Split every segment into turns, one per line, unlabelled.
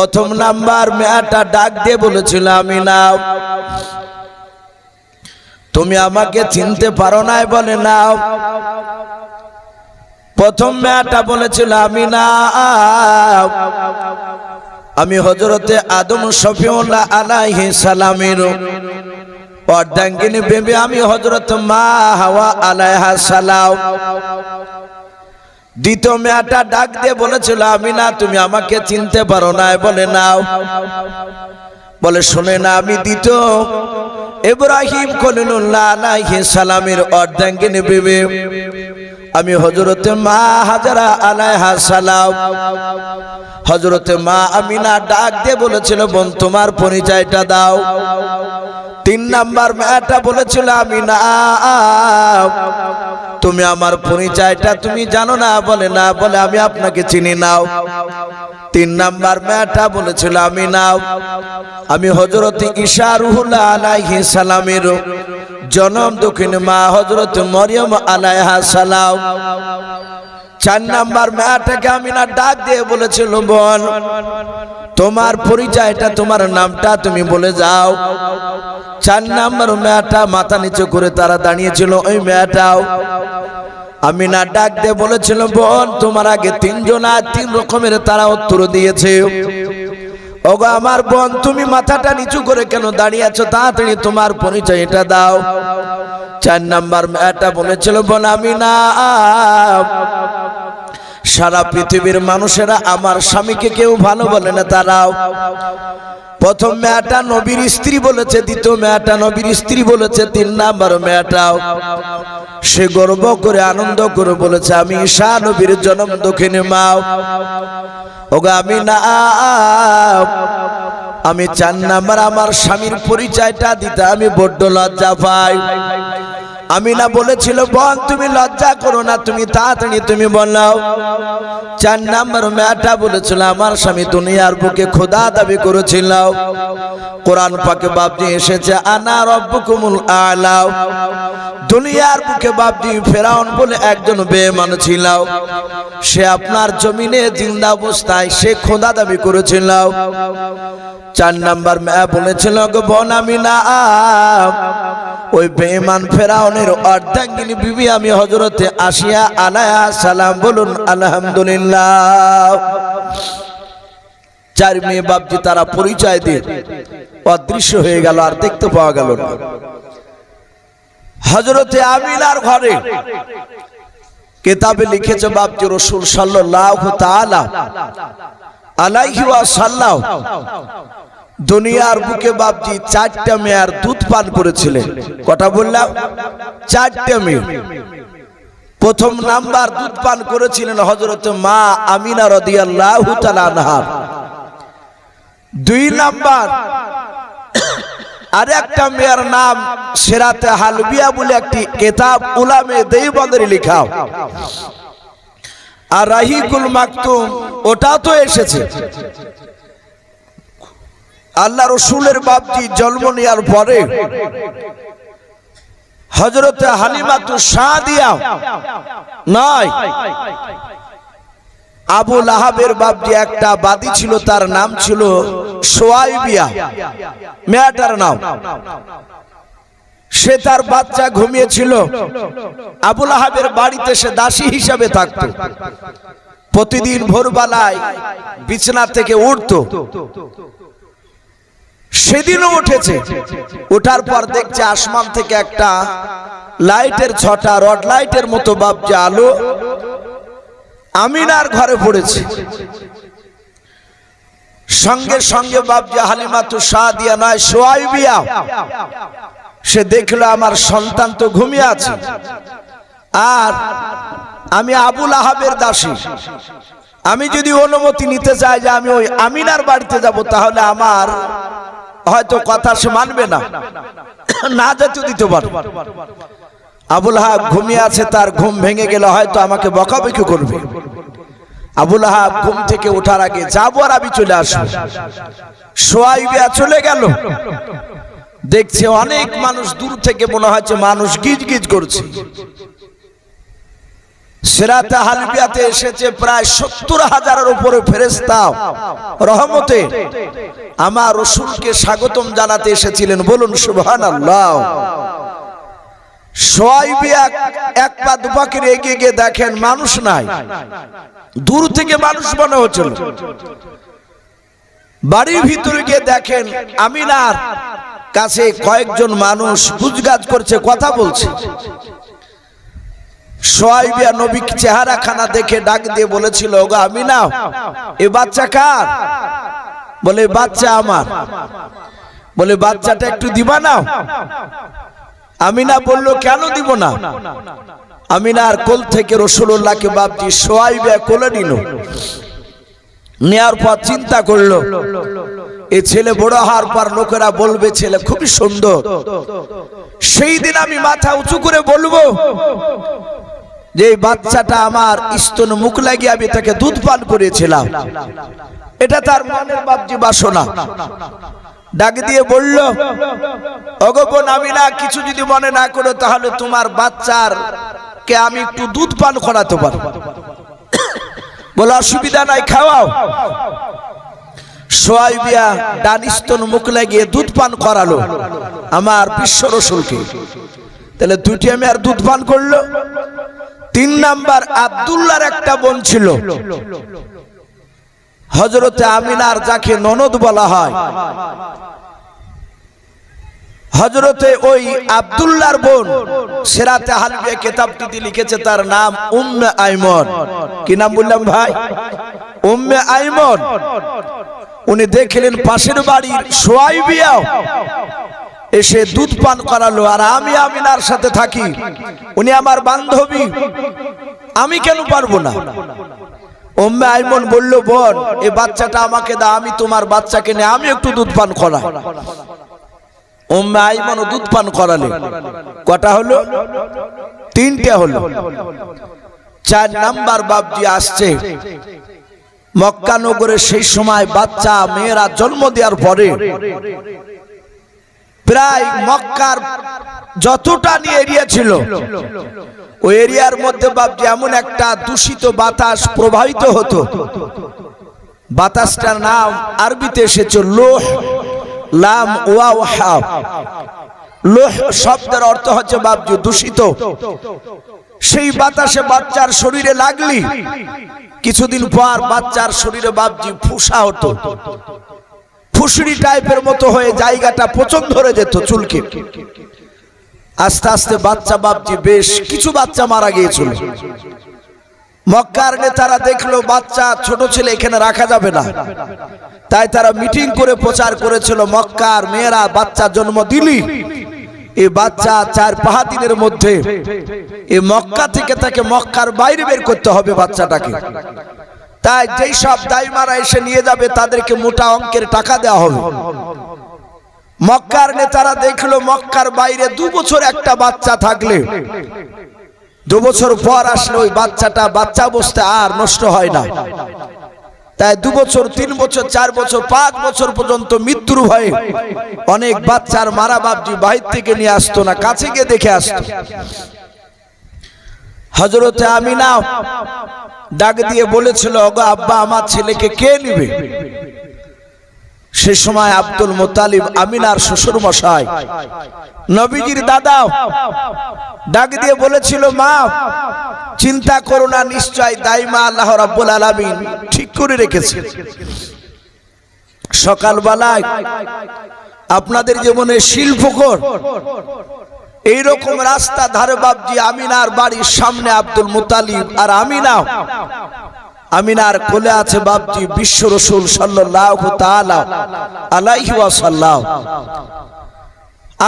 প্রথম নাম্বার মেয়াটা ডাক দিয়ে বলেছিল, আমি না। তুমি আমাকে চিনতে পারো নাই বলে নাও প্রথম মেয়াটা বলেছিল, আমি না। আমি হজরতে আদম শফিউল্লাহ আলাইহি সালামের অর্ধাঙ্গিনী বেবি, আমি হজরত মা হাওয়া আলাইহা সালাম। দ্বিতীয় মেয়েটা ডাক দিয়ে বলেছিল আমি না তুমি আমাকে চিনতে পারো না। বলে, নাও। বলে, শুনে না, আমি দ্বিতীয় ইব্রাহিম খলিলুল্লাহ আলাইহিস সালামের অর্ধাঙ্গিনী বিবি। আমি হজরতে মা হাজারা আলাইহা সালাম। হজরতে মা আমিনা ডাক দিয়ে বলেছিল, বোন, তোমার পরিচয়টা দাও। তিন নাম্বার মেয়েটা বলেছিল আমি না তুমি আমার পরিচয়টা তুমি জানো না বলে না বলে আমি আপনাকে চিনি নাও তিন নাম্বার মেয়েটা বলেছিল, আমি নাও আমি হজরত ঈশা রুহুল্লাহ আলাইহি সালামের জনম দক্ষিণ মা হজরত মরিয়ম আলাইহা সালাম। চার নাম্বার মেয়েটাকে আমি না ডাক দিয়ে বলেছিল, বোন, তোমার পরিচয়টা, তোমার নামটা তুমি বলে যাও। চার নাম্বার মেয়েটা মাথা নিচু করে তারা দাঁড়িয়েছিল, ওই মেয়েটাও আমি না ডাক দিয়ে বলেছিল, বোন, তোমার আগে তিনজন আর তিন রকমের তারা উত্তর দিয়েছে। ওগো আমার বোন, তুমি মাথাটা নিচু করে কেন দাঁড়িয়ে আছো? তাড়াতাড়ি তোমার পরিচয় এটা দাও। চার নাম্বার মেয়েটা বলেছিল, বোন আমি না সারা পৃথিবীর মানুষেরা আমার স্বামীকে কেউ ভালো বলে না, তারাও। প্রথম মেয়েটা নবীর স্ত্রী বলেছে, দ্বিতীয় মেয়েটা নবীর স্ত্রী বলেছে, তিন নাম্বার মেয়েটাও। সে গর্ব করে, আনন্দ করে বলেছে, আমি ঈশা নবীর জন্ম দক্ষিণে, মাও। ওগা, আমি না, আমি চার নাম্বার, আমার স্বামীর পরিচয়টা দিতে আমি বড্ড লজ্জা পাই। আমি না বলেছিল বোন তুমি লজ্জা করো না তুমি তাড়াতাড়ি তুমি বলাও। চার নাম্বার মেয়েটা বলেছিল আমার স্বামী দুনিয়ার বুকে খোদা দাবি করেছিল। কোরআন পাকে বাপজি এসেছে আনা রব্বুকুমুল আলাও দুনিয়ার বুকে বাপজি ফেরাউন বলে একজন বেমান ছিল। সে আপনার জমিনে জিন্দা অবস্থায় সে খোদা দাবি করেছিল। চার নাম্বার মেয়া বলেছিল গো বোন আমি না ওই বেমান ফেরাউনের অর্ধাঙ্গিনী বিবি আমি হজরতে আসিয়া আলায়া সালাম বলুন, আলহামদুলিল্লাহ। চার মেয়ে বাপজি তারা পরিচয় দিয়ে অদৃশ্য হয়ে গেল, আর দেখতে পাওয়া গেল না। হজরতে আমিনার ঘরে কেতাবে লিখেছে বাপজি রসুল তাআলা আলাইহি ওয়া সাল্লাম দুনিয়ার বুকে বাপজি চারটা মেয়ার দুধ পান করেছিলেন। কটা বললাম? চারটা মেয়ে। প্রথম নাম্বার দুধ পান করেছিলেন হজরত মা আমিনা রাদিয়াল্লাহু তাআলা আনহা। দুই নাম্বার আর একটা মেয়ের নাম সেরাতে হালবিয়া বলে একটি কেতাব উলামে দেইবন্দের লেখা। আর রাহিকুল মাকতুম ওটা তো এসেছে। আল্লাহ রসুলের বাপজি জন্ম নেওয়ার পরে হজরতে হালিমাতু সাদিয়া নয় আবু লাহাবের বাপজি একটা বাদী ছিল, তার নাম ছিল সোয়াইবিয়া। মেয়াটার নাম। সে তার বাচ্চা ঘুমিয়েছিল। আবুল আহাবের বাড়িতে সে দাসী হিসাবে থাকত। প্রতিদিন ভোরবেলায় বিছনা থেকে উঠতো। সেদিনও উঠেছে। ওঠার পর দেখছে আসমান থেকে একটা লাইটের ছটা, রড লাইটের মতো বাপজা আলো। আমিনার ঘরে পড়েছে। সঙ্গে সঙ্গে বাপজা হালিমা তো দিয়া নয়, সোয়াই সোয়াইবিয়া সে দেখল আমার সন্তান তো ঘুমিয়ে আছে। আর আমি আবুল আহাবের দাসী। আমি যদি অনুমতি নিতে চাই যে আমি ওই আমিনার বাড়িতে যাব, তাহলে আমার হয়তো কথা সে মানবে না। না যেতে দিতে পারে। আবুল হাব ঘুমিয়ে আছে, তার ঘুম ভেঙে গেলে হয়তো আমাকে বকাবকি করবে। আবুল হাব ঘুম থেকে ওঠার আগে যাব আর আমি চলে আসব। সোয়াইবিয়া চলে গেল। দেখছে অনেক মানুষ দূর থেকে মনে হচ্ছে মানুষ গিজ গিজ করছে। সেরাতে হালবিয়াতে এসেছে প্রায় সত্তর হাজারের উপরে ফেরেস্তা রহমতে আমার রসুলকে স্বাগতম জানাতে এসেছিলেন, বলুন সুবহান আল্লাহ এক পা দুপাকের এগিয়ে গিয়ে দেখেন মানুষ নাই। দূর থেকে মানুষ মনে হচ্ছিল। বাড়ির ভিতরে গিয়ে দেখেন আমিনার কাছে কয়েকজন মানুষ গুজগাজ করছে, কথা বলছে। সোয়াইবিয়া নবী চেহারা খানা দেখে ডাক দিয়ে বলেছিল, ওগো আমি না, এ বাচ্চা কার? বলে, বাচ্চা আমার। বলে, বাচ্চাটা একটু দিবা না? আমিনা বলল, কেন দিব না? আমি না আর কোল থেকে রসুল্লাহকে বাপজি সোয়াইবিয়া কোলে নিল। নেয়ার পর চিন্তা করল, এ ছেলে বড় হওয়ার পর লোকেরা বলবে, ছেলে খুবই সুন্দর। সেই দিন আমি মাথা উঁচু করে বলব যে বাচ্চাটা আমার স্তন মুখ লাগিয়ে আমি তাকে দুধ পান করেছিলাম। এটা তার মনের বাপজি বাসনা। ডাক দিয়ে বলল অগোপন আমি না কিছু যদি মনে না করো তাহলে তোমার বাচ্চার কে আমি একটু দুধ পান করাতে পারব। বলে, অসুবিধা নাই, খাওয়াও। সোয়াইবিয়া ডানিস্তন মুখ লাগিয়ে দুধ পান করালো, আমার বিশ্ব রসুলকে। তাহলে দুটি আমি আর দুধ পান করল। তিন নাম্বার আবদুল্লার একটা বোন ছিল। হজরতে আমিনার যাকে ননদ বলা হয়। হজরতে ওই আবদুল্লার বোন সেরাতে হালবিয়া কেতাবটিতে লিখেছে তার নাম উম্মে আইমন। কি নাম বললাম ভাই? উম্মে আইমন। উনি দেখলেন পাশের বাড়ির সোয়াইবিয়াও। এসে দুধ পান করালো, আর আমি আমিনার সাথে থাকি। উনি আমার বান্ধবী। আমি কেন পারব না? ওম্মে আইমন বলল, বোন এই বাচ্চাটা আমাকে দা আমি তোমার বাচ্চাকে নিয়ে আমি একটু দুধ পান করা ওম্মে আইমনও দুধ পান করালে। কটা হলো? তিনটে হলো। চার নাম্বার বাবজি আসছে। মক্কা নগরে সেই সময় বাচ্চা, মেয়েরা জন্ম দেওয়ার পরে প্রায় মক্কার যতটা নিয়ে এরিয়া ছিল ওই এরিয়ার মধ্যে বাবজি এমন একটা দূষিত বাতাস প্রবাহিত হতো। বাতাসটার নাম আরবিতে এসেছে লোহ, লাম ওয়া হাব লোহ শব্দের অর্থ হচ্ছে বাবজু দূষিত। সেই বাতাসে বাচ্চার শরীরে লাগলি, কিছুদিন পর বাচ্চার শরীরে বাবজি ফুসা হতো। ফুসুরি টাইপের মতো হয়ে জায়গাটা পচন ধরে যেত চুলকে। আস্তে আস্তে বাচ্চা বাবজি বেশ কিছু বাচ্চা মারা গিয়েছিল। মক্কার নেতারা দেখল, বাচ্চা ছোট ছেলে এখানে রাখা যাবে না। তাই তারা মিটিং করে প্রচার করেছিল, মক্কার মেয়েরা বাচ্চা জন্ম দিলি। এ বাচ্চা চার পাহা দিনের মধ্যে এ মক্কা থেকে তাকে মক্কার বাইরে বের করতে হবে বাচ্চাটাকে। তাই যেই সব দাইমারা এসে নিয়ে যাবে, তাদেরকে মোটা অঙ্কের টাকা দেওয়া হবে। মক্কার নেতারা দেখল, মক্কার বাইরে দু বছর একটা বাচ্চা থাকলে। দু বছর পর আসলে ওই বাচ্চাটা বাচ্চা অবস্থা আর নষ্ট হয় না। তাই দু বছর, তিন বছর, চার বছর, পাঁচ বছর পর্যন্ত মৃত্যুর ভয়ে অনেক বাচ্চার মারা বাপজি বাহির থেকে নিয়ে আসতো না, কাছে গিয়ে দেখে আসতো। হজরতে আমিনা ডাক দিয়ে বলেছিল, অগো আব্বা, আমার ছেলেকে কে নিবে? সে সময় আব্দুল মোতালিব আমিনার শ্বশুর মশাই নবীজির দাদা ডাক দিয়ে বলেছিল, মা, চিন্তা করো না, নিশ্চয় দাইমা আল্লাহ রাব্বুল আলামিন ঠিক করে রেখেছে। সকালবেলায় আপনাদের জীবনে শিল্পকর এইরকম রাস্তা ধারে বাবজি আমিনার বাড়ির সামনে আব্দুল মুতালিব আর আমিনা। আমিনার কোলে আছে বাবজি বিশ্ব রসুল ওয়াসাল্লাম।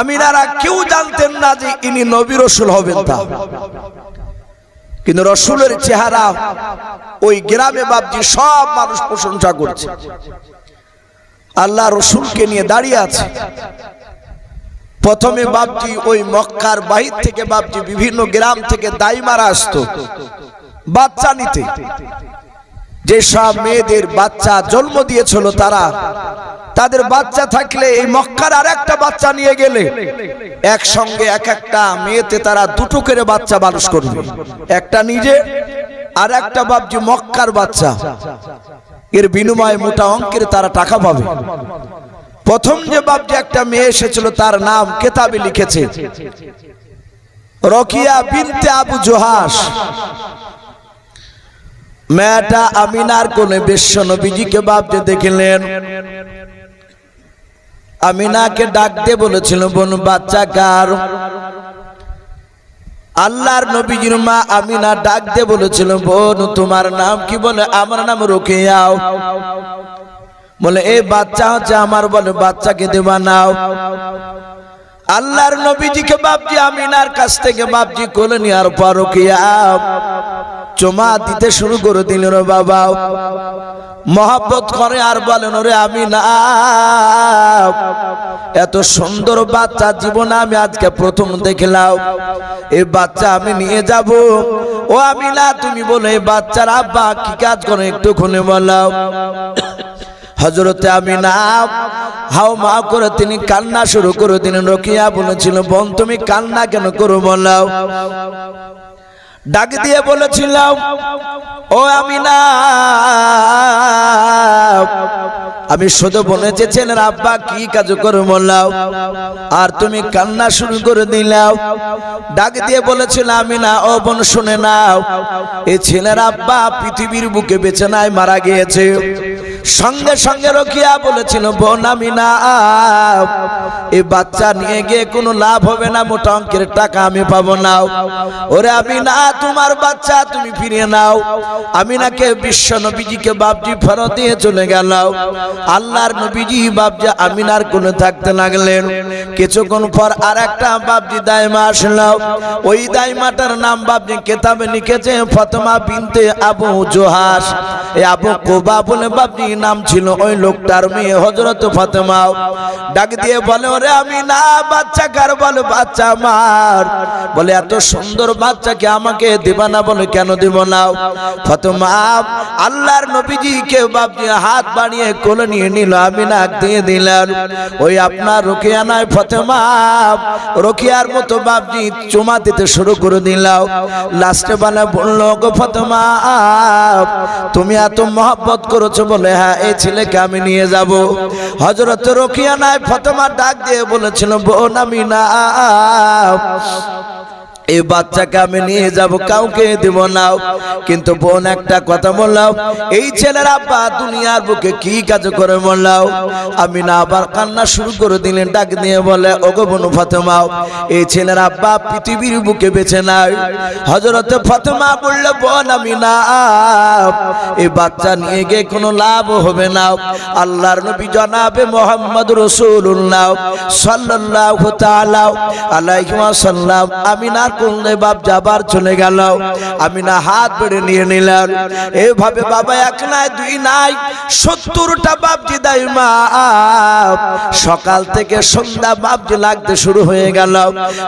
আমিনারা কেউ জানতেন না যে ইনি নবী রসুল হবেন তা। কিন্তু রসুলের চেহারা ওই গ্রামে বাবজি সব মানুষ প্রশংসা করছে। আল্লাহ রসুলকে নিয়ে দাঁড়িয়ে আছে। প্রথমে বাপজি ওই মক্কার বাহির থেকে বাপজি বিভিন্ন গ্রাম থেকে দাই মারা আসতো। বাচ্চা নিতে। যে সব মেয়েদের বাচ্চা জন্ম দিয়েছিল তারা তাদের বাচ্চা থাকলে এই মক্কার আর একটা বাচ্চা নিয়ে গেলে। একসঙ্গে এক একটা মেয়েতে তারা দুটো করে বাচ্চা মানুষ করবে। একটা নিজে আর একটা বাপজি মক্কার বাচ্চা। এর বিনিময়ে মোটা অঙ্কের তারা টাকা পাবে। প্রথম যে বাপজি একটা মেয়ে এসেছিল, তার নাম কেতাবে লিখেছে। রকিয়া বিনতে আবু জোহাস মেয়েটা আমিনার কোনে বিশ্ব নবীজিকে বাপতে দেখলেন। আমিনাকে ডাকতে বলেছিল, বোন, বাচ্চা কার? আল্লাহর নবীজির মা আমিনা ডাকতে বলেছিল, বোন, তোমার নাম কি বলে? আমার নাম রোকেয়াও। বলে, এ বাচ্চা হচ্ছে আমার বলে, বাচ্চাকে দেবা নাও। আল্লাহর নবীজিকে বাপজি আমিনার কাছ থেকে বাপজি কোলে নেওয়ার পর রোকেয়া চমা দিতে শুরু করে দিল রে বাবা। মহাব্বত করে আর বলেন রে আমি না এত সুন্দর বাচ্চা জীবনে আমি আজকে প্রথম দেখলাম। এই বাচ্চা আমি নিয়ে যাব। ও আমি না তুমি বলে এই বাচ্চার আব্বা কি কাজ করে একটু বলাও হজরতে আমি না হাও মা করে তিনি কান্না শুরু করে দিলেন। রকিয়া বলেছিল, বোন, তুমি কান্না কেন করো বলাও ডাক দিয়ে বলেছিলাম ও আমি না আমি শুধু বলেছি ছেলের আব্বা, কি কাজ করে বললাও আর তুমি কান্না শুরু করে দিলাও ডাক দিয়ে বলেছিল আমি না ও বোন, শুনে নাও। এই ছেলের আব্বা পৃথিবীর বুকে বেছে নাই, মারা গিয়েছে। সঙ্গে সঙ্গে রকিয়া বলেছিল, বোন আমি না, এ বাচ্চা নিয়ে গিয়ে কোনো লাভ হবে না, মোটা অঙ্কের টাকা আমি পাবো না। ওরে আমি না, তোমার বাচ্চা তুমি ফিরিয়ে নাও। আমি নাকে বিশ্ব নবীজিকে বাপজি ফেরত দিয়ে চলে গেল আল্লাহর নবীজি বাপজি আমিনার কোলে থাকতে লাগলেন। কিছুক্ষণ পর আর একটা বাপজি দাইমা আসলো। ওই দাইমাটার নাম বাপজি কেতাবে লিখেছে, ফতমা বিনতে আবু জোহাস এ আবু কোবা বলে বাপজি নাম ছিল ওই লোকটার মেয়ে হজরত ফাতেমাও ডাক দিয়ে বলে, ওরে আমি না বাচ্চা কার বলে, বাচ্চা আমার? বলে, এত সুন্দর বাচ্চাকে আমাকে দিবা না বলে কেন দিব না? ফাতেমা আল্লাহর নবীজি কে বাপজি হাত বাড়িয়ে কোলে নিয়ে নিল আমি নাক দিয়ে দিলাম ওই আপনার রোকিয়া নয় ফাতেমা, রোকিয়ার মতো বাপজি চুমা দিতে শুরু করে দিলাম লাস্টে বলে, বলল গো ফাতেমা, তুমি এত মহব্বত করেছ বলে হ্যাঁ এই ছেলেকে আমি নিয়ে যাব। হজরত রকিয়া নাই ফতেমা ডাক দিয়ে বলেছিল, বোন আমি না এই বাচ্চাকে আমি নিয়ে যাব, কাউকে দেব না। কিন্তু বোন, একটা কথা বললাম, এই ছেলের আব্বা দুনিয়ার বুকে কি কাজ করে বললাম? আমি না আবার কান্না শুরু করে দিলেন, ডাক দিয়ে বলে, ওগো বোন ফাতেমাও এই ছেলের আব্বা পৃথিবীর বুকে বেছে নাই। হজরতে ফাতেমা বললে, বোন আমি না এই বাচ্চা নিয়ে গিয়ে কোনো লাভ হবে না। আল্লাহর নবী জনাবে মোহাম্মদ রসুল্লাহ সাল্লাল্লাহু তাআলা আলাইহি ওয়াসাল্লাম। আমি না করলে বাপ যাবার চলে গেল। আমি না হাত বেড়ে নিয়ে নিলাম। এভাবে বাবা এক নাই, দুই নাই, সত্তরটা বাপজি দাই মা। সকাল থেকে সন্ধ্যা বাপজি লাগতে শুরু হয়ে গেল।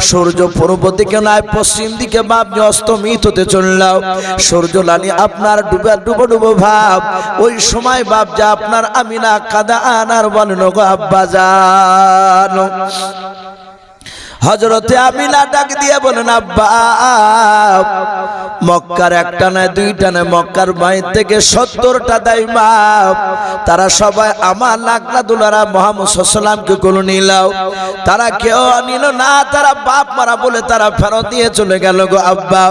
সূর্য পূর্ব দিকে নয় পশ্চিম দিকে বাপজি অস্তমিত হতে চলল। সূর্য লানি আপনার ডুবে ডুবো ডুবো ভাব। ওই সময় বাপ যা আপনার আমিনা কাদা আনার বলেন গো আব্বা জানো। হজরতে আমিনা ডাক দিয়ে বলেন, আব্বা, মক্কার একটা নয়, দুইটা নয়, মক্কার বাইর থেকে সত্তরটা দেয় মা তারা সবাই আমার লাকলা দুলারা মোহাম্মদ সাল্লামকে কোলো নিলাও তারা কেউ নিল না, তারা বাপ মারা বলে তারা ফেরত দিয়ে চলে গেল গো আব্বা।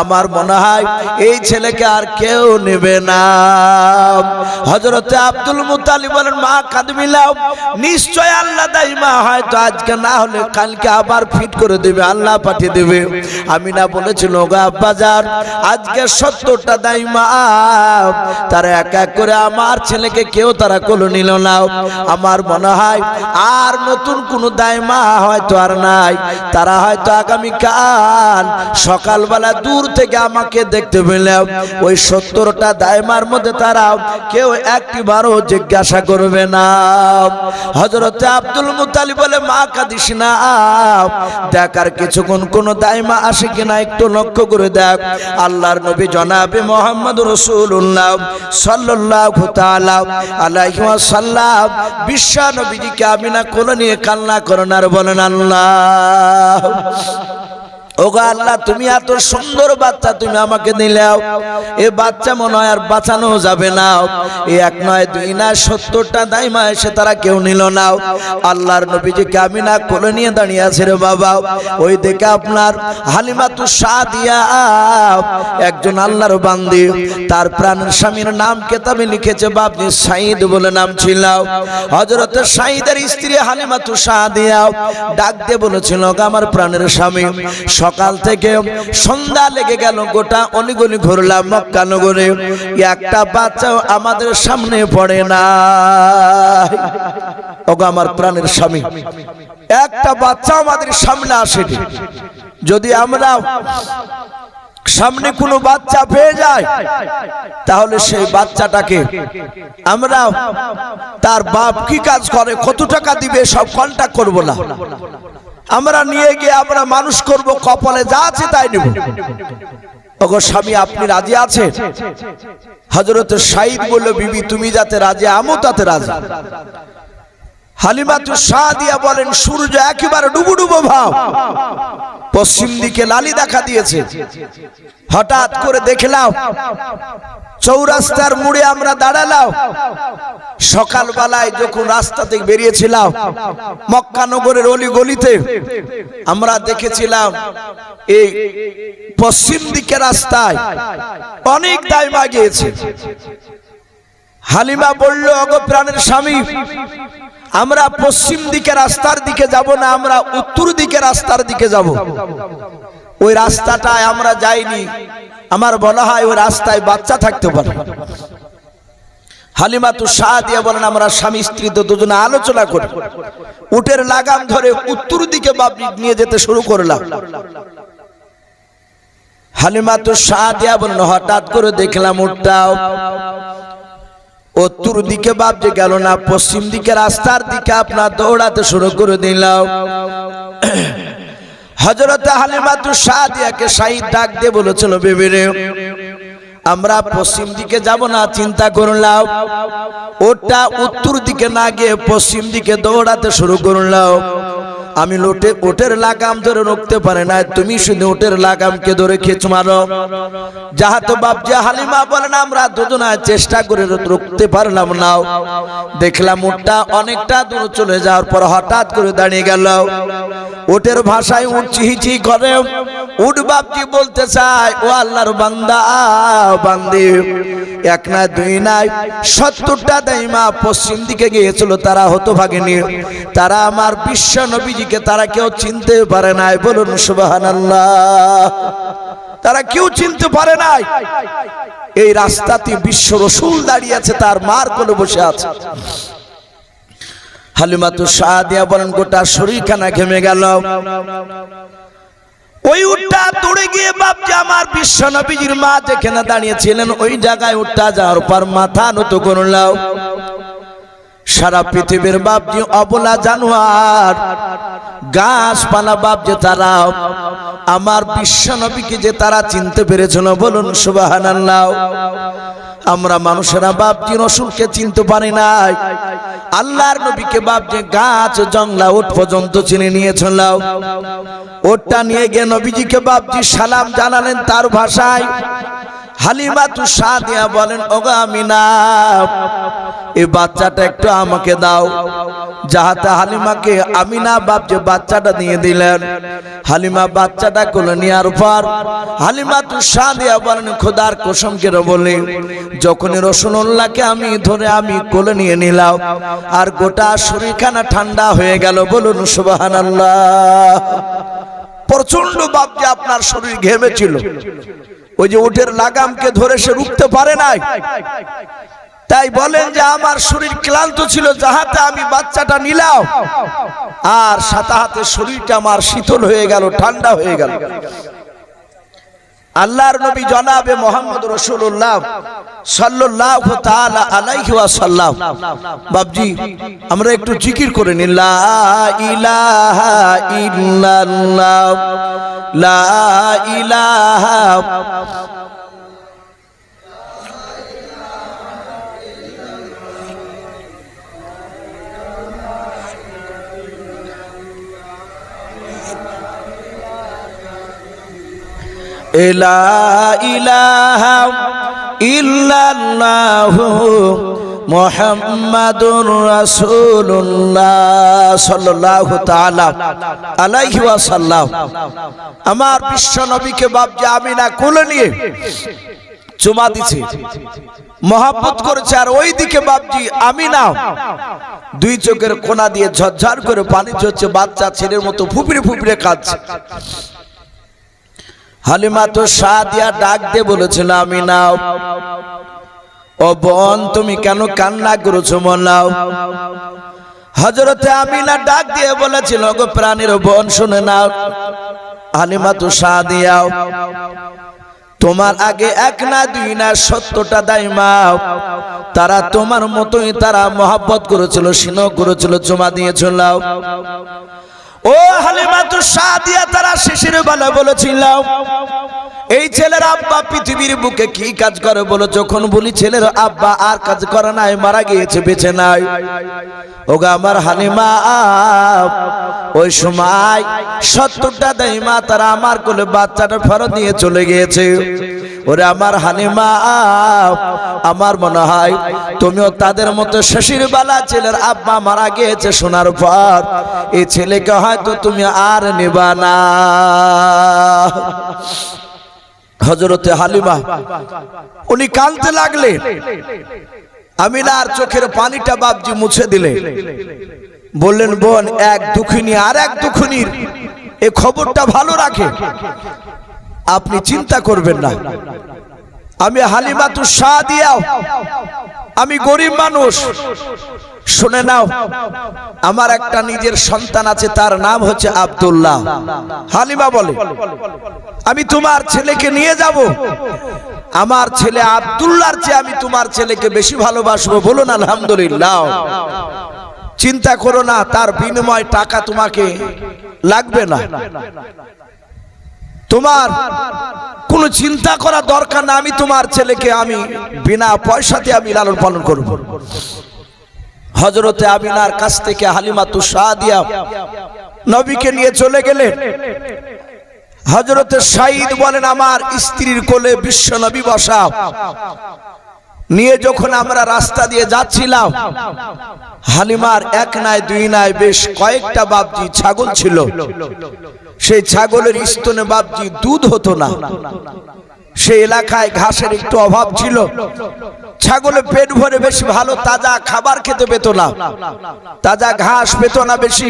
আমার মনে হয় এই ছেলেকে আর কেউ নেবে না। হজরতে আব্দুল মুতালি বলেন, মা কাদমিলাও নিশ্চয় আল্লাহ দাই মা হয়তো আজকে না হলে কালকে আবার ফিট করে দেবে, আল্লাহ পাঠিয়ে দেবে। আমি না বলেছিল গো আব্বাজার আজকে সত্তরটা দাই মা তারা এক এক করে আমার ছেলেকে কেউ তারা কোলো নিল না। আমার মনে হয় আর নতুন কোন দায়মা হয়তো আর নাই। তারা হয়তো আগামী কাল সকালবেলা দূর থেকে আমাকে দেখতে পেলাম ওই সত্তরটা দায়মার মধ্যে তারা কেউ একটি বারও জিজ্ঞাসা করবে না। হজরত আব্দুল মুতালি বলে, মা কাদিস না। দেখার কিছুক্ষণ কোন দায়মা আসে কিনা একটু লক্ষ্য করে দেখ। আল্লাহর নবী জনাবে মোহাম্মদ রসুল্লাহ সাল্লাহ আল্লাহ আলাইহি ওয়াসাল্লাম। বিশ্ব নবীজিকে আমিনা কোলে নিয়ে কান্না করেন আর বলেন, আল্লাহ। ওগো আল্লাহ, তুমি এত সুন্দর বাচ্চা তুমি আমাকে দিলাও এ বাচ্চা মনে হয় আর বাঁচানো যাবে না এ এক নয়, দুই সত্তরটা এসে তারা কেউ নিল না আল্লাহর নবীজিকে আমি না কোলে নিয়ে দাঁড়িয়ে আছে রে বাবা ওই দেখে আপনার হালিমাতু সাদিয়া একজন আল্লাহর বান্দি, তার প্রাণের স্বামীর নাম কেতাবে লিখেছে, বাবনি সাইদ বলে নাম ছিল হজরত সাইদের স্ত্রী হালিমাতু সাদিয়া ডাক দিয়ে বলেছিল "গো আমার প্রাণের স্বামী সকাল থেকে সন্ধ্যা লেগে গেল, গোটা অলিগলি ঘুরলাম মক্কা নগরে। একটা বাচ্চাও আমাদের সামনে পড়ে না। ওগো আমার প্রাণের স্বামী, একটা বাচ্চা আমাদের সামনে আসেনি। যদি আমরা সামনে কোনো বাচ্চা পেয়ে যায় তাহলে সেই বাচ্চাটাকে আমরা তার বাপ কি কাজ করে, কত টাকা দিবে, সব কন্ট্যাক্ট করব না। আমরা নিয়ে গিয়ে আমরা মানুষ করব, কপালে যা আছে তাই নেব। ওগো স্বামী, আপনি রাজি আছেন? হজরত সাইদ বলল, বিবি, তুমি যাতে রাজি, আমও তাতে রাজি। হালিমাতু সাদিয়া বলেন, সূর্য একেবারে ডুবু ডুবু ভাব। পশ্চিম দিকে লালি দেখা দিয়েছে। হঠাৎ করে দেখলাম, চৌরাস্তার মুড়ে আমরা দাঁড়ালাম। সকালবেলায় যখন রাস্তা থেকে বেরিয়েছিলাম মক্কানগরের অলি গলিতে, আমরা দেখেছিলাম, এই পশ্চিম দিকে রাস্তায় অনেক দায়মা গিয়েছে। হালিমা বলল, অগ প্রাণের স্বামী আমরা পশ্চিম দিকে রাস্তার দিকে যাব না, আমরা উত্তর দিকে রাস্তার দিকে যাব। ওই রাস্তাটায় আমরা যাইনি। আমার বলা হয় ওই রাস্তায় বাচ্চা থাকতে পারে। হালিমা তু শাহ দিয়ে বলেন, আমরা স্বামী, স্ত্রী তো দুজনে আলোচনা করি। উটের লাগাম ধরে উত্তর দিকে বাবরি নিয়ে যেতে শুরু করলাম। হালিমা তো শাহ দিয়া বলেন, হঠাৎ করে দেখলাম উঠটাও উত্তর দিকে যে গেল না, পশ্চিম দিকে রাস্তার দিকে আপনার দৌড়াতে শুরু করে দিলাম। হজরত হালিমাতু সাদিয়াকে শাহিদ ডাক দিয়ে বলেছিল, বেবিরে, আমরা পশ্চিম দিকে যাব না, চিন্তা করলাম। ওটা উত্তর দিকে না গিয়ে পশ্চিম দিকে দৌড়াতে শুরু করলাম। আমি লোটে ওটের লাগাম ধরে রুখতে পারে না তুমি শুধু ওটের লাগামকে ধরে খেচ মারো। যাহাতো বাপজা হালিমা বলেন, আমরা দুজনায় চেষ্টা করে রুখতে পারলাম না। দেখলাম উটটা অনেকটা দূর চলে যাওয়ার পর হঠাৎ করে দাঁড়িয়ে গেল। ওটের ভাষায় উঠ চিহিচি করে। উঠ বাপজি বলতে চায়, ও আল্লাহর বান্দা, বান্দি। এক না দুই নাই, সত্তরটা দাইমা পশ্চিম দিকে গিয়েছিল, তারা হতো তারা আমার বিশ্ব নবীজিকে তারা কেউ চিনতে পারে নাই। বলুন সুবাহান তারা কেউ চিনতে পারে নাই। এই রাস্তাতে বিশ্ব রসুল দাঁড়িয়ে আছে, তার মার কোলে বসে আছে। সাদিয়া বলেন, গোটা শরীরখানা ঘেমে গেল। ওই উটটা দৌড়ে গিয়ে বাপজি আমার বিশ্ব নবীজির মা যেখানে দাঁড়িয়েছিলেন, ওই জায়গায় উঠটা যাওয়ার পর মাথা নত করলাম। সারা পৃথিবীর বাপজি অবলা জানোয়ার, গাছপালা বাপ যে তারা, আমার বিশ্ব নবীকে যে তারা চিনতে পেরেছিল, বলুন সুবাহান আমরা মানুষেরা বাপজি রসুলকে চিনতে পারি নাই, আল্লাহর নবীকে বাপ যে গাছ জংলা উঠ পর্যন্ত চিনে নিয়েছিল। ওটা নিয়ে গিয়ে নবীজিকে বাপজি সালাম জানালেন তার ভাষায় হালিমা তু সাদিয়া বলেন, ওগা আমিনা, এই বাচ্চাটা একটু আমাকে দাও। যাহাতে হালিমাকে আমিনা বাপ যে বাচ্চাটা দিয়ে দিলেন, হালিমা বাচ্চাটা কোলে নেওয়ার পর। হালিমা তু সাদিয়া বলেন, খোদার কসম কেন বলে যখন রসুল্লাহকে আমি ধরে আমি কোলে নিয়ে নিলাম, আর গোটা শরীরখানা ঠান্ডা হয়ে গেল, বলুন সুবাহান প্রচণ্ড বাপ যে আপনার শরীর ঘেমেছিল ওই যে উঠের লাগামকে ধরে সে রুখতে পারে নাই। তাই বলেন যে আমার শরীর ক্লান্ত ছিল, যাহাতে আমি বাচ্চাটা নিলাম। আর সাথে হাতে শরীরটা আমার শীতল হয়ে গেল, ঠান্ডা হয়ে গেল। আল্লাহর নবী জনাবে মোহাম্মদ রসুল্লাহ সাল্লাহ তাআলা আলাইহি ওয়াসাল্লাম। বাবজি আমরা একটু জিকির করে নিন লা ইলাহা ইল্লাল্লাহ। লা ইলাহা লা ইলাহা ইল্লাল্লাহু মুহাম্মাদুর রাসূলুল্লাহ সাল্লাল্লাহু তাআলা আলাইহি আমার বিশ্ব নবীকে বাপজি আমিনা কোলে নিয়ে চুমা দিছে, মহাব্বত করেছে, আর ওই দিকে বাপজি আমিনা দুই চোখের কোনা দিয়ে ঝরঝর করে পানি ঝরছে, বাচ্চা ছেলের মতো ফুপিরে ফুপিরে কাঁদছে। হালিমা তো সাদিয়া ডাক দিয়ে বলেছিল, আমি নাও। ও বোন, তুমি কেন কান্না করেছ মনাও হজরতে আমিনা ডাক দিয়ে বলেছিল গো প্রাণীর বোন, শুনে নাও। হালিমা তো সাদিয়াও, তোমার আগে এক না দুই না সত্যটা দাইমাও। তারা তোমার মতোই তারা মহাব্বত করেছিল সিনো করেছিল, জমা দিয়েছিল। ও হালিমাতু সাদিয়া তারা বেলা বলেছিলাম, এই ছেলের আব্বা পৃথিবীর বুকে কি কাজ করে বলো? যখন বলি ছেলের আব্বা আর কাজ করে নাই, মারা গিয়েছে, বেঁচে নাই। ওগা আমার হালিমা, ওই সময় সত্তরটা দেয় মা তারা আমার কোলে বাচ্চাটা ফেরত নিয়ে চলে গিয়েছে। ওরে আমার হালিমা আমার মনে হয় তুমিও তাদের মতো শেষের বেলা ছেলের আব্বা মারা গিয়েছে শোনার পর। এই ছেলেকে হয়তো তুমি আর নেবা না। হজরতে হালিমা, উনি কাঁদতে লাগলেন। আমিনার চোখের পানিটা বাবজি মুছে দিলে বললেন, বোন, এক দুঃখিনী আর এক দুঃখিনীর এ খবরটা ভালো রাখে। আপনি চিন্তা করবেন না। আমি হালিমাতু শাহ দিয়াও আমি গরিব মানুষ। শুনে নাও আমার একটা নিজের সন্তান আছে তার নাম হচ্ছে আব্দুল্লাহ। হালিমা বলে আমি তোমার ছেলেকে নিয়ে যাব। আমার ছেলে আব্দুল্লাহর চেয়ে আমি তোমার ছেলেকে বেশি ভালোবাসবো। বলুন আলহামদুলিল্লাহ। চিন্তা করো না তার বিনিময় টাকা তোমাকে লাগবে না। তোমার কোনো চিন্তা করা দরকার না, আমি তোমার ছেলেকে আমি বিনা পয়সাতে আমি লালন পালন করব। হজরতে আমিনার কাছ থেকে হালিমাতু দিয়া নবীকে নিয়ে চলে গেলেন। হজরতে সাইদ বলেন, আমার স্ত্রীর কোলে বিশ্ব নবী বসা। নিয়ে যখন আমরা রাস্তা দিয়ে যাচ্ছিলাম, হালিমার এক নাই, দুই নাই বেশ কয়েকটা বাবজি ছাগল ছিল। সেই ছাগলের স্তনে বাবজি দুধ হতো না। সেই এলাকায় ঘাসের একটু অভাব ছিল। ছাগলে পেট ভরে বেশি ভালো তাজা খাবার খেতে পেত না। তাজা ঘাস পেত না বেশি।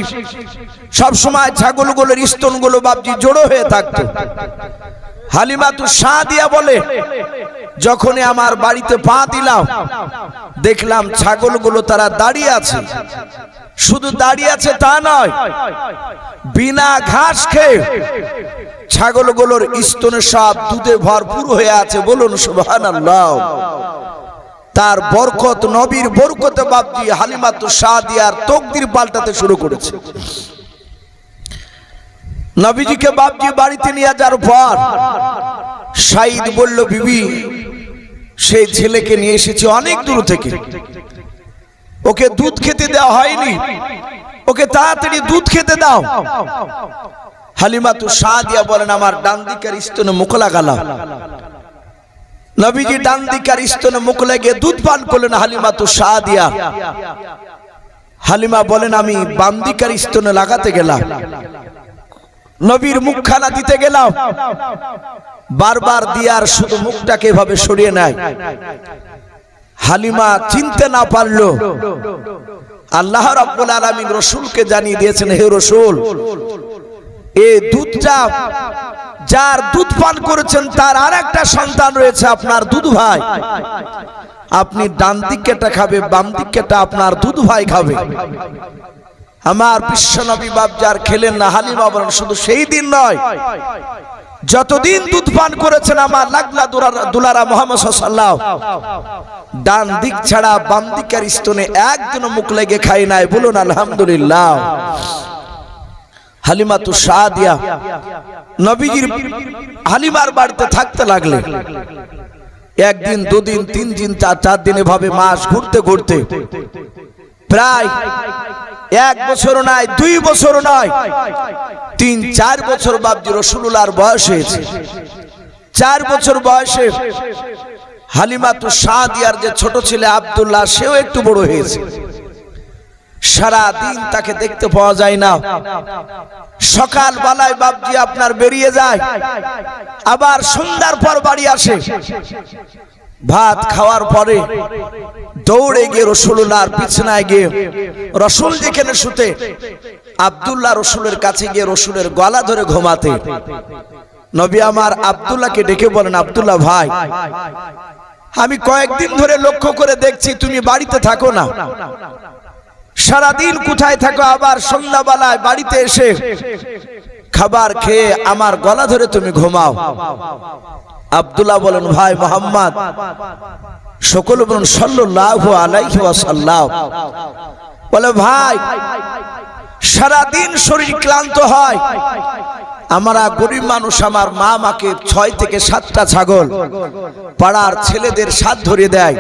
সব সময় ছাগলগুলোর স্তনগুলো বাবজি জড়ো হয়ে থাকতো। হালিমা তু শাহ দিয়া বলে যখনই আমার বাড়িতে পা দিলাম, দেখলাম ছাগলগুলো তারা দাঁড়িয়ে আছে। শুধু দাঁড়িয়ে আছে তা নয়, বিনা ঘাস খেয়ে ছাগলগুলোর স্তনে সব দুধে ভরপুর হয়ে আছে বলুন সুবহানাল্লাহ। তার বরকত, নবীর বরকতে বাপজি হালিমাতু সাদিয়ার তকদির পাল্টাতে শুরু করেছে। নবীজিকে বাপজি বাড়িতে নিয়ে যাওয়ার পর সাইদ বলল, বিবি সেই ছেলেকে নিয়ে এসেছে অনেক দূর থেকে। ওকে দুধ খেতে দেওয়া হয়নি। ওকে তাড়াতাড়ি দুধ খেতে দাও। হালিমা তু সাদিয়া বলেন আমার ডান দিকের স্তনে মুখ লাগালাম। নবীজি ডান দিকার স্তনে মুখ লেগে দুধ পান করলেন হালিমা তু সাদিয়া হালিমা বলেন আমি বাম দিকার স্তনে লাগাতে গেলাম। নবীর মুখখানা দিতে গেলাম। বারবার দিয়ার শুধু মুখটাকে এভাবে সরিয়ে নেয়। হালিমা চিনতে না পারল। আল্লাহ রাব্বুল আলামিন রসুলকে জানিয়ে দিয়েছেন, হে রসুল এই দুধটা যার দুধ পান করেছেন, তার আর একটা সন্তান রয়েছে আপনার দুধ ভাই। আপনি ডান দিকেটা খাবে, বাম দিকেটা আপনার দুধ ভাই খাবে। আমার বিশ্বনবী বাবজার খেলেন না, হালিমা বলেন, শুধু সেই দিন নয় যতদিন দুধ পান করেছেন আমার লাগলা দুলারা- মোহাম্মদ সাল্লাহ ডান দিক ছাড়া বাম দিকের স্তনে একদিনও মুখ লেগে খাই নাই, বলুন আলহামদুলিল্লাহ। হালিমাতু সাদিয়া নবীজির হালিমার বাড়িতে থাকতে লাগলে। একদিন, দুদিন, তিন দিন, চার চার দিন এভাবে মাস ঘুরতে ঘুরতে। প্রায় এক বছর নয় দুই বছর নয় তিন, চার বছর বাবজি রসুল্লাহর বয়স হয়েছে। চার বছর বয়সে হালিমাতু সাদিয়ার যে ছোট ছেলে আবদুল্লাহ, সেও একটু বড় হয়েছে। সারা দিন তাকে দেখতে পাওয়া যায় না। সকাল বেলায় বাবজি আপনার বেরিয়ে যায়। আবার সন্ধ্যার পর বাড়ি আসে। ভাত খাওয়ার পরে দৌড়ে গিয়ে রসুল্লাহর পিছনায় গিয়ে রসুল যেখানে শুতে, আব্দুল্লাহ রসুলের কাছে গিয়ে রসুলের গলা ধরে ঘুমাতে। নবী আমার আব্দুল্লাহকে ডেকে বলেন, আবদুল্লাহ ভাই, আমি কয়েকদিন ধরে লক্ষ্য করে দেখছি তুমি বাড়িতে থাকো না। সারাদিন কোথায় থাকো? আবার সন্ধ্যাবেলায় বাড়িতে এসে খাবার খেয়ে আমার গলা ধরে তুমি ঘুমাও। আব্দুল্লাহ বলেন, ভাই মোহাম্মদ, সকল বলুন, সাল্লাল্লাহু আলাইহি ওয়াসাল্লাম। বলে, ভাই, সারাদিন শরীর ক্লান্ত হয় আমরা গরিব মানুষ, আমার মা আমাকে ছয় থেকে সাতটা ছাগল পাড়ার ছেলেদের সাথ ধরিয়ে দেয়।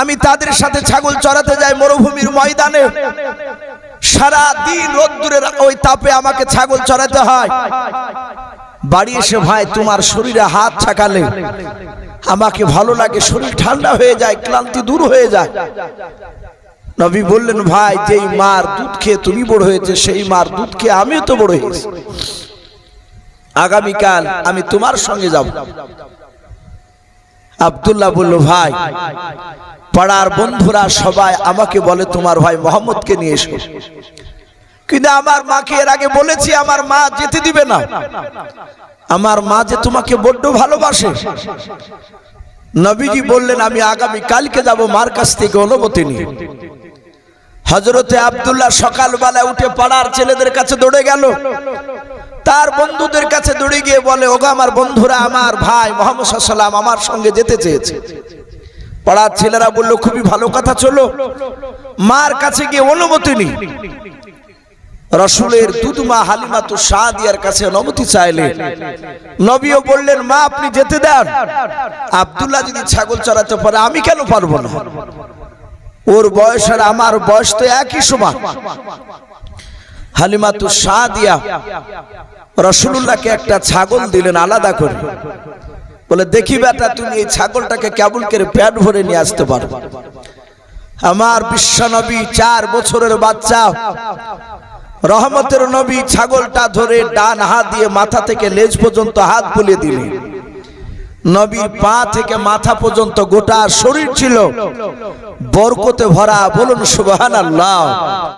আমি তাদের সাথে ছাগল চড়াতে যাই মরুভূমির ময়দানে। সারা দিন রোদ্দুরের ওই তাপে আমাকে ছাগল চড়াতে হয়। বাড়ি এসে, ভাই, তোমার শরীরে হাত ছাকালে। আমাকে ভালো লাগে, শরীর ঠান্ডা হয়ে যায়, ক্লান্তি দূর হয়ে যায়। নবী বললেন, ভাই, যেই মার দুধ খেয়ে তুমি বড় হয়েছে, সেই মার দুধ খেয়ে আমিও তো বড় হয়েছি। আগামীকাল আমি তোমার সঙ্গে যাব। আব্দুল্লাহ বলল, ভাই, পাড়ার বন্ধুরা সবাই আমাকে বলে তোমার ভাই মোহাম্মদকে নিয়ে এসো। কিন্তু আমার মাকে এর আগে বলেছি, আমার মা যেতে দিবে না। আমার মা যে তোমাকে বড্ড ভালোবাসে। নবীজি বললেন, আমি আগামী কালকে যাব মার কাছ থেকে অনুমতি নিয়ে। হজরতে আব্দুল্লাহ সকালবেলা উঠে পাড়ার ছেলেদের কাছে দৌড়ে গেল। তার বন্ধুদের কাছে দৌড়ে গিয়ে বলে, ওগো আমার বন্ধুরা, আমার ভাই মোহাম্মদ সাল্লাম আমার সঙ্গে যেতে চেয়েছে। পাড়ার ছেলেরা বলল, খুবই ভালো কথা, চলো। মার কাছে গিয়ে অনুমতি নি রসুলের দুধমা হালিমা তো সাদিয়ার কাছে অনুমতি চাইলে। নবীও বললেন, মা, আপনি যেতে দেন। আব্দুল্লাহ যদি ছাগল চড়াতে পারে, আমি কেন পারব না? ওর বয়স আর আমার বয়স তো একই সমান। হালিমা তো সাদিয়া রসুল্লাহকে একটা ছাগল দিলেন আলাদা করে। বলে, দেখি বেটা, তুমি এই ছাগলটাকে কেবল করে প্যাট ভরে নিয়ে আসতে পারো। আমার বিশ্বনবী চার বছরের বাচ্চা। রহমতের নবী ছাগলটা ধরে ডান হাত দিয়ে মাথা থেকে লেজ পর্যন্ত হাত বুলিয়ে দিলেন নবীর পা থেকে মাথা পর্যন্ত গোটা শরীর ছিল। বরকতে ভরা। বলুন, সুবহানাল্লাহ।